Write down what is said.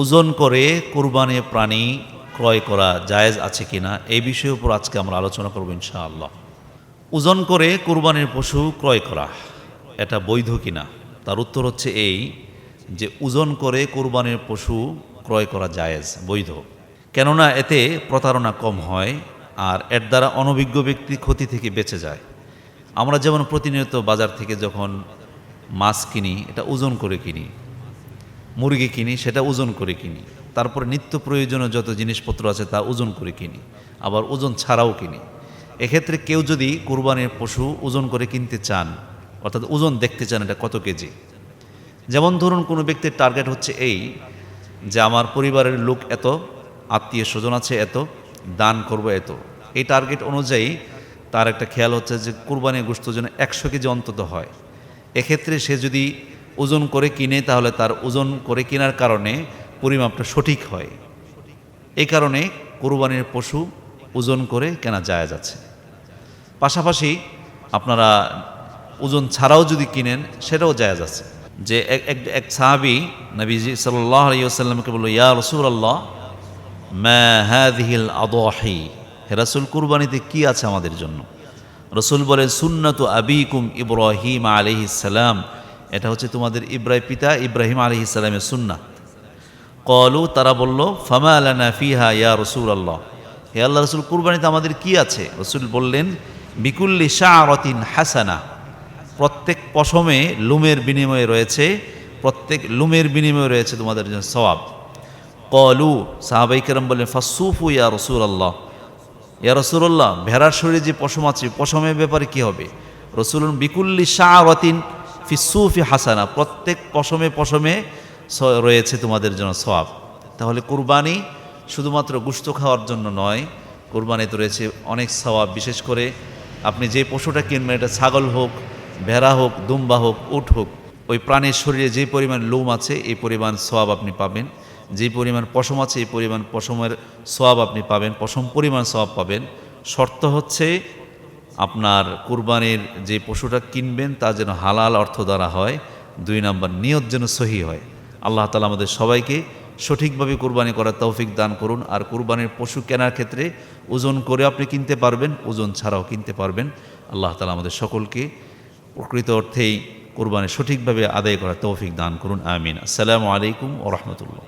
ওজন করে কুরবানি প্রাণী ক্রয় করা জায়েজ আছে কিনা, এই বিষয়ের উপর আজকে আমরা আলোচনা করব ইনশাআল্লাহ। ওজন করে কুরবানির পশু ক্রয় করা, এটা বৈধ কিনা? তার উত্তর হচ্ছে এই যে ওজন করে কুরবানির পশু ক্রয় করা জায়েজ, বৈধ। কেননা এতে প্রতারণা কম হয় আর এর দ্বারা অনভিজ্ঞ ব্যক্তি ক্ষতি থেকে বেঁচে যায়। আমরা যেমন প্রতিনিয়ত বাজার থেকে যখন মাছ কিনি, এটা ওজন করে কিনি মুরগি কিনি, সেটা ওজন করে কিনি। তারপর নিত্য প্রয়োজনীয় যত জিনিসপত্র আছে তা ওজন করে কিনি, আবার ওজন ছাড়াও কিনি। এক্ষেত্রে কেউ যদি কুরবানির পশু ওজন করে কিনতে চান, অর্থাৎ ওজন দেখতে চান এটা কত কেজি? যেমন ধরুন কোনো ব্যক্তির টার্গেট হচ্ছে এই, যে আমার পরিবারের লোক এত, আত্মীয় স্বজন আছে এত, দান করব এত। এই টার্গেট অনুযায়ী তার একটা খেয়াল হচ্ছে যে কুরবানি গোস্ত যেন একশো কেজি অন্তত হয়। এক্ষেত্রে সে যদি ওজন করে কিনে, তাহলে তার ওজন করে কেনার কারণে পরিমাপটা সঠিক হয়। এই কারণে কোরবানির পশু ওজন করে কেনা যায় যাচ্ছে পাশাপাশি আপনারা ওজন ছাড়াও যদি কিনেন, সেটাও জায়াজ আছে। যে এক এক সাহাবি নবীজি সাল্লাহ আলিয়াল্লামকে বলল, ইয়া রসুল আল্লাহ ম্যা হ্যাদিহিল আদহি হে রাসুল, কুরবানিতে কি আছে আমাদের জন্য? রসুল বলেন, সুন্নত আবিকুম ইব্রাহিম আলহিসাল্লাম এটা হচ্ছে তোমাদের ইব্রাহিম পিতা ইব্রাহিম আলহিসাল্লামের সুন্না কলু তারা বলল, ফামা আলানা ফিহা ইয়া রসুল আল্লাহ হে আল্লাহ রসুল, কুরবানিতে আমাদের কি আছে? রসুল বললেন, বিকুল্লি শাহরতিন হাসানা। প্রত্যেক পশমে লুমের বিনিময়ে রয়েছে, প্রত্যেক লুমের বিনিময়ে রয়েছে তোমাদের জন্য সওয়াব। কলু সাহাবাই কেরম বললেন ফাসুফু ইয়া রসুল আল্লাহ ইয়া রসুল্লাহ ভেড়ার শরীরে যে পশম আছে, পশমের ব্যাপারে কি হবে? রসুল বিকুল্লি শাহরতিন ফিসুফি হাসানা, প্রত্যেক পশমে পশমে রয়েছে তোমাদের জন্য সওয়াব। তাহলে কুরবানি শুধুমাত্র গুস্ত খাওয়ার জন্য নয়, কুরবানিতে রয়েছে অনেক সওয়াব, বিশেষ করে আপনি যে পশুটা কিনবেন, এটা ছাগল হোক, ভেড়া হোক, দুম্বা হোক, উট হোক, ওই প্রাণীর শরীরে যে পরিমাণ লোম আছে, এই পরিমাণ সোয়াব আপনি পাবেন। যে পরিমাণ পশম আছে, এই পরিমাণ পশমের সোয়াব আপনি পাবেন, পশম পরিমাণ সোয়াব পাবেন। শর্ত হচ্ছে আপনার কুরবানির যে পশুটা কিনবেন তা যেন হালাল অর্থ দ্বারা হয়, দুই নম্বর নিয়ত যেন সহি হয়। আল্লাহ তালা আমাদের সবাইকে সঠিকভাবে কুরবানি করার তৌফিক দান করুন। আর কুরবানির পশু কেনার ক্ষেত্রে ওজন করে আপনি কিনতে পারবেন, ওজন ছাড়াও কিনতে পারবেন। আল্লাহ তালা আমাদের সকলকে প্রকৃত অর্থেই কোরবানি সঠিকভাবে আদায় করার তৌফিক দান করুন। আমিন। আসসালামু আলাইকুম ও রহমতুল্লাহ।